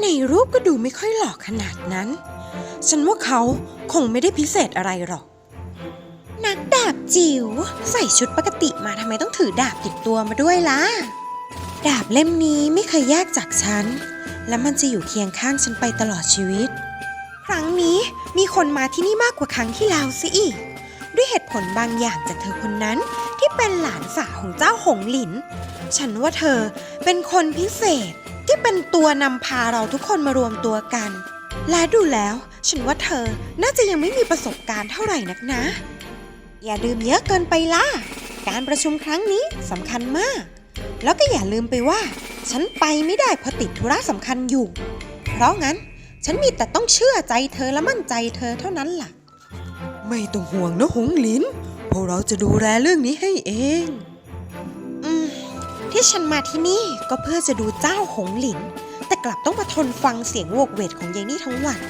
ในรูปก็ดูไม่ค่อยหล่อขนาดนั้น ฉันว่าเขาคงไม่ได้พิเศษอะไรหรอก นักดาบจิ๋วใส่ชุดปกติมาทำไมต้องถือดาบติดตัวมาด้วยล่ะ ดาบเล่มนี้ไม่เคยแยกจากฉัน และมันจะอยู่เคียงข้างฉันไปตลอดชีวิต ครั้งนี้มีคนมาที่นี่มากกว่าครั้งที่แล้วสิอีก ด้วยเหตุผลบางอย่างจากเธอคนนั้นที่เป็นหลานสาวของเจ้าหงหลิน ฉันว่าเธอเป็นคนพิเศษ ที่เป็นตัวนำพาเราทุกคนมารวมตัวกัน และดูแล้ว ฉันว่าเธอน่าจะยังไม่มีประสบการณ์เท่าไหร่นักนะ อย่าดื่มเยอะเกินไปล่ะ การประชุมครั้งนี้สำคัญมาก แล้วก็อย่าลืมไปว่า ฉันไปไม่ได้เพราะติดธุระสำคัญอยู่ เพราะงั้นฉันมีแต่ต้องเชื่อใจเธอและมั่นใจเธอเท่านั้นล่ะ ไม่ต้องห่วงนะหงหลิน พวกเราจะดูแลเรื่องนี้ให้เอง ที่ฉันมาที่นี่ก็เพื่อจะดูเจ้าหงหลิน แต่กลับต้องมาทนฟังเสียงโวกเวกของยายนี่ทั้งวัน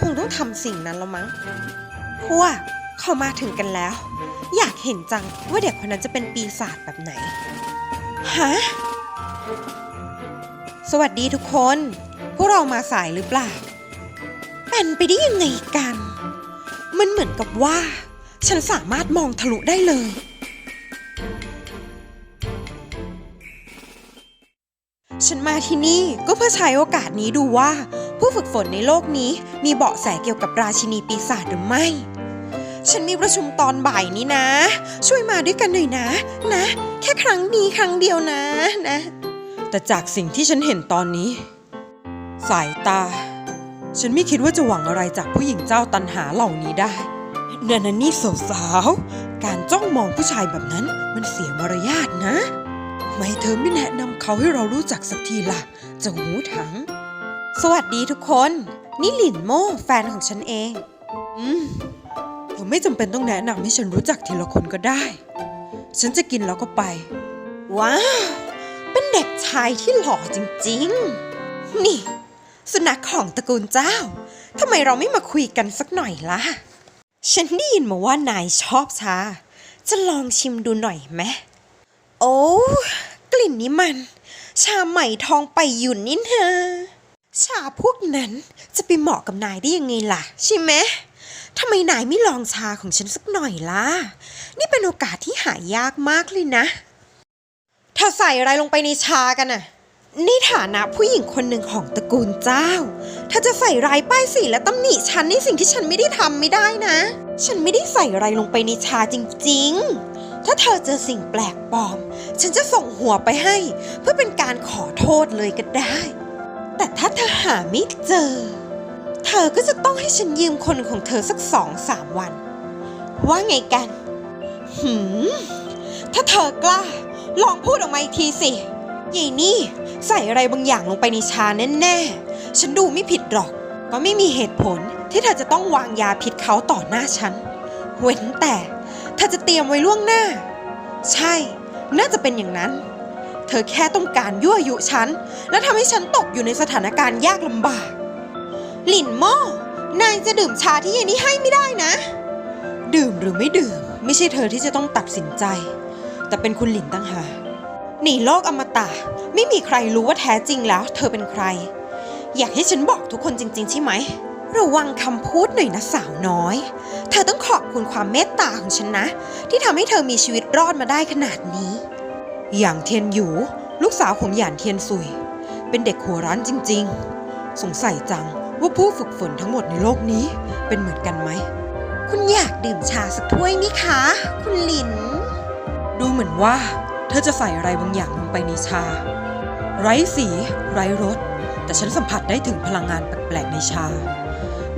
คงต้องทำสิ่งนั้นแล้วมั้งพวกเขามาถึงกันแล้ว อยากเห็นจังว่าเด็กคนนั้นจะเป็นปีศาจแบบไหน ฮะ สวัสดีทุกคน พวกเรามาสายหรือเปล่าเป็นไปได้ยังไงกัน มันเหมือนกับว่า ฉันสามารถมองทะลุได้เลย ฉันมาที่นี่ก็เพื่อใช้โอกาสนี้ดูว่า ผู้ฝึกฝนในโลกนี้มีเบาะแสเกี่ยวกับราชินีปีศาจหรือไม่ ฉันมีประชุมตอนบ่ายนี้นะ ช่วยมาด้วยกันหน่อยนะ นะ แค่ครั้งนี้ครั้งเดียวนะนะ แต่จากสิ่งที่ฉันเห็นตอนนี้ สายตา ฉันไม่คิดว่าจะหวังอะไรจากผู้หญิงเจ้าตันหาเหล่านี้ได้นั่นนี่สาวๆการจ้องมองผู้ชายแบบนั้นมันเสียมารยาทนะ ไมเธอไม่แนะนำเขาให้เรารู้จักสักทีล่ะเจะหูถัง สวัสดีทุกคน นี่หลินโม่แฟนของฉันเอง อืมเธอไม่จำเป็นต้องแนะนำให้ฉันรู้จักทีละคนก็ได้ ฉันจะกินแล้วก็ไป ว้าวเป็นเด็กชายที่หล่อจริงๆ นี่ สุนัขของตระกูลเจ้าทำไมเราไม่มาคุยกันสักหน่อยล่ะ ฉันได้ยินมาว่านายชอบชา จะลองชิมดูหน่อยไหม โอ้กลิ่นนี้มัน ชาใหม่ทองไปหยุ่นนี่นะชาพวกนั้นจะไปเหมาะกับนายได้ยังไงล่ะ ใช่ไหมทำไมนายไม่ลองชาของฉันสักหน่อยล่ะ นี่เป็นโอกาสที่หายากมากเลยนะเธอใส่อะไรลงไปในชากันน่ะในฐานะผู้หญิงคนหนึ่งของตระกูลเจ้าเธอจะใส่ร้ายป้ายสีและตำหนิฉันในสิ่งที่ฉันไม่ได้ทำไม่ได้นะ ฉันไม่ได้ใส่อะไรลงไปในชาจริง ๆ ถ้าเธอเจอสิ่งแปลกปลอม ฉันจะส่งหัวไปให้ เพื่อเป็นการขอโทษเลยก็ได้ แต่ถ้าเธอหาไม่เจอ เธอก็จะต้องให้ฉันยืมคนของเธอสักสองสามวัน ว่าไงกัน หืม ถ้าเธอกล้า ลองพูดออกมาอีกทีสิยายนี่ ใส่อะไรบางอย่างลงไปในชาแน่ๆ ฉันดูไม่ผิดหรอก ก็ไม่มีเหตุผลที่เธอจะต้องวางยาพิษเขาต่อหน้าฉัน เว้นแต่ เธอจะเตรียมไว้ล่วงหน้า ใช่ น่าจะเป็นอย่างนั้น เธอแค่ต้องการยั่วยุฉัน และทำให้ฉันตกอยู่ในสถานการณ์ยากลำบาก หลินโม่นายจะดื่มชาที่เยายนี่ให้ไม่ได้นะ ดื่มหรือไม่ดื่ม ไม่ใช่เธอที่จะต้องตัดสินใจ แต่เป็นคุณหลินตั้งหากหนีโลกอมตะ ไม่มีใครรู้ว่าแท้จริงแล้ว เธอเป็นใคร อยากให้ฉันบอกทุกคนจริง ๆ ใช่ไหม ระวังคำพูดหน่อยนะสาวน้อย เธอต้องขอบคุณความเมตตาของฉันนะ ที่ทำให้เธอมีชีวิตรอดมาได้ขนาดนี้ อย่างเทียนหยู ลูกสาวของหยานเทียนซุย เป็นเด็กหัวร้านจริง ๆ สงสัยจังว่าผู้ฝึกฝนทั้งหมดในโลกนี้เป็นเหมือนกันไหม คุณอยากดื่มชาสักถ้วยไหมคะ คุณหลิน ดูเหมือนว่า เธอจะใส่อะไรบางอย่างลงไปในชา ไร้สี ไร้รสแต่ฉันสัมผัสได้ถึงพลังงานแปลกๆในชา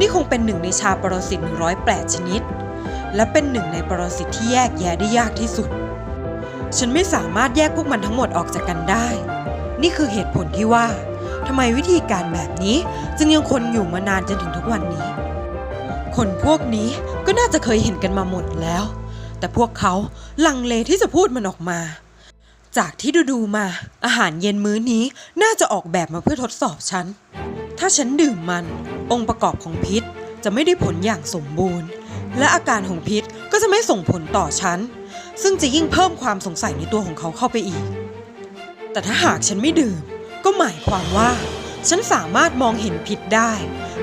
นี่คงเป็นหนึ่งในชาปรสิต108 ชนิด และเป็นหนึ่งในปรสิตที่แยกแยะได้ยากที่สุด ฉันไม่สามารถแยกพวกมันทั้งหมดออกจากกันได้ นี่คือเหตุผลที่ว่าทำไมวิธีการแบบนี้จึงยังคนอยู่มานานจนถึงทุกวันนี้ คนพวกนี้ก็น่าจะเคยเห็นกันมาหมดแล้ว แต่พวกเขาลังเลที่จะพูดมันออกมา จากที่ดูดูๆมา อาหารเย็นมื้อนี้น่าจะออกแบบมาเพื่อทดสอบฉัน ถ้าฉันดื่มมัน องค์ประกอบของพิษจะไม่ได้ผลอย่างสมบูรณ์ และอาการของพิษก็จะไม่ส่งผลต่อฉัน ซึ่งจะยิ่งเพิ่มความสงสัยในตัวของเขาเข้าไปอีก แต่ถ้าหากฉันไม่ดื่ม ก็หมายความว่า ฉันสามารถมองเห็นผิดได้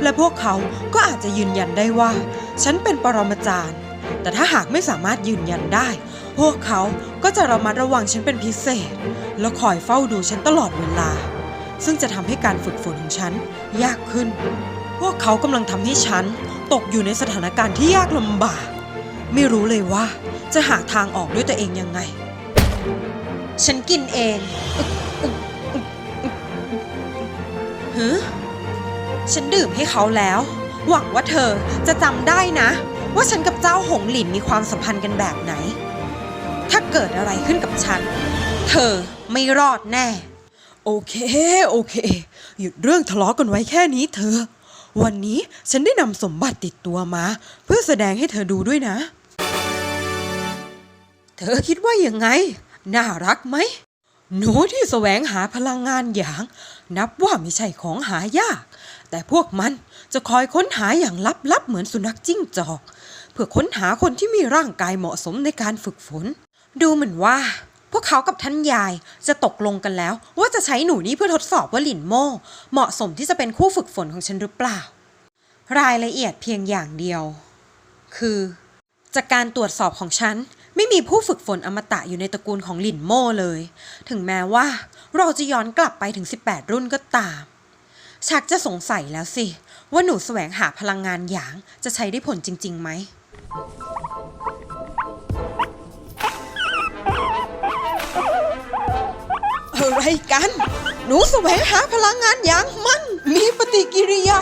และพวกเขาก็อาจจะยืนยันได้ว่า ฉันเป็นปรมาจารย์ แต่ถ้าหากไม่สามารถยืนยันได้ พวกเขาก็จะระมัดระวังฉันเป็นพิเศษ แล้วคอยเฝ้าดูฉันตลอดเวลา ซึ่งจะทำให้การฝึกฝนของฉันยากขึ้น พวกเขากำลังทำให้ฉันตกอยู่ในสถานการณ์ที่ยากลำบาก ไม่รู้เลยว่าจะหาทางออกด้วยตัวเองยังไง ฉันกินเองฮึฉันดื่มให้เขาแล้ว หวังว่าเธอจะจำได้นะ ว่าฉันกับเจ้าหงหลินมีความสัมพันธ์กันแบบไหน ถ้าเกิดอะไรขึ้นกับฉัน เธอไม่รอดแน่ โอเค โอเค หยุดเรื่องทะเลาะกันไว้แค่นี้เธอะ วันนี้ฉันได้นำสมบัติติดตัวมา เพื่อแสดงให้เธอดูด้วยนะ เธอคิดว่ายังไง น่ารักไหม หนูที่แสวงหาพลังงานอย่าง นับว่าไม่ใช่ของหายาก แต่พวกมันจะคอยค้นหาอย่างลับๆเหมือนสุนัขจิ้งจอก เพื่อค้นหาคนที่มีร่างกายเหมาะสมในการฝึกฝน ดูเหมือนว่า พวกเขากับท่านยายจะตกลงกันแล้ว ว่าจะใช้หนูนี่เพื่อทดสอบว่าหลินโม่เหมาะสมที่จะเป็นคู่ฝึกฝนของฉันหรือเปล่า รายละเอียดเพียงอย่างเดียว คือ จากการตรวจสอบของฉันไม่มีผู้ฝึกฝนอมตะอยู่ในตระกูลของหลินโม่เลย ถึงแม้ว่าเราจะย้อนกลับไปถึง 18 รุ่นก็ตาม ชักจะสงสัยแล้วสิ ว่าหนูแสวงหาพลังงานหยางจะใช้ได้ผลจริงๆไหม กัน หนูแสวงหาพลังงานอย่างมันมีปฏิกิริยา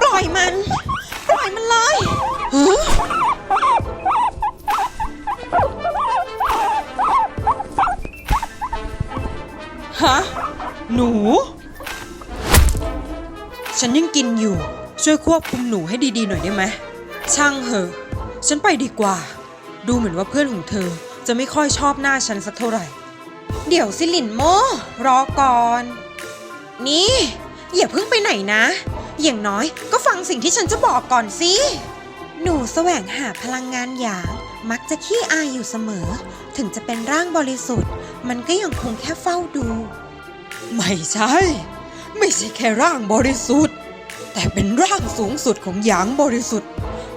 ปล่อยมัน ปล่อยมันเลยฮะ หนู ฉันยังกินอยู่ ช่วยควบคุมหนูให้ดีๆหน่อยได้ไหม ช่างเหอะ ฉันไปดีกว่า ดูเหมือนว่าเพื่อนของเธอจะไม่ค่อยชอบหน้าฉันสักเท่าไหร่ เดี๋ยวสิลินโมรอก่อน นี่ อย่าเพิ่งไปไหนนะ อย่างน้อยก็ฟังสิ่งที่ฉันจะบอกก่อนสิ หนูแสวงหาพลังงานหยาง มักจะขี้อายอยู่เสมอ ถึงจะเป็นร่างบริสุทธิ์ มันก็ยังคงแค่เฝ้าดู ไม่ใช่ ไม่ใช่แค่ร่างบริสุทธิ์ แต่เป็นร่างสูงสุดของหยางบริสุทธิ์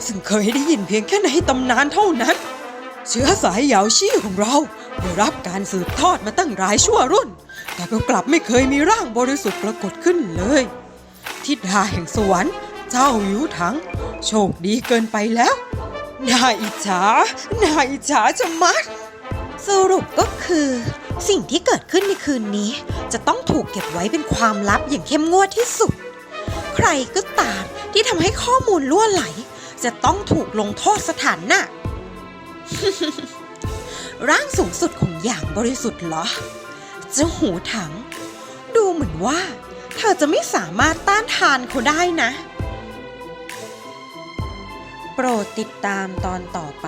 ซึ่งเคยได้ยินเพียงแค่ในตำนานเท่านั้น เชื้อสายหยาวชี่ของเรา ได้รับการสืบทอดมาตั้งหลายชั่วรุ่น แต่ก็กลับไม่เคยมีร่างบริสุทธิ์ปรากฏขึ้นเลยทิดาแห่งสวรรค์เจ้าหยูถัง โชคดีเกินไปแล้ว น่าอิจฉา น่าอิจฉาจะมัด สรุปก็คือ สิ่งที่เกิดขึ้นในคืนนี้ จะต้องถูกเก็บไว้เป็นความลับอย่างเข้มงวดที่สุด ใครก็ตามที่ทำให้ข้อมูลล่วไหล จะต้องถูกลงโทษสถานหนัก ร่างสูงสุดของอย่างบริสุทธิ์เหรอ เจ้าหูถัง ดูเหมือนว่า เธอจะไม่สามารถต้านทานเขาได้นะ โปรดติดตามตอนต่อไป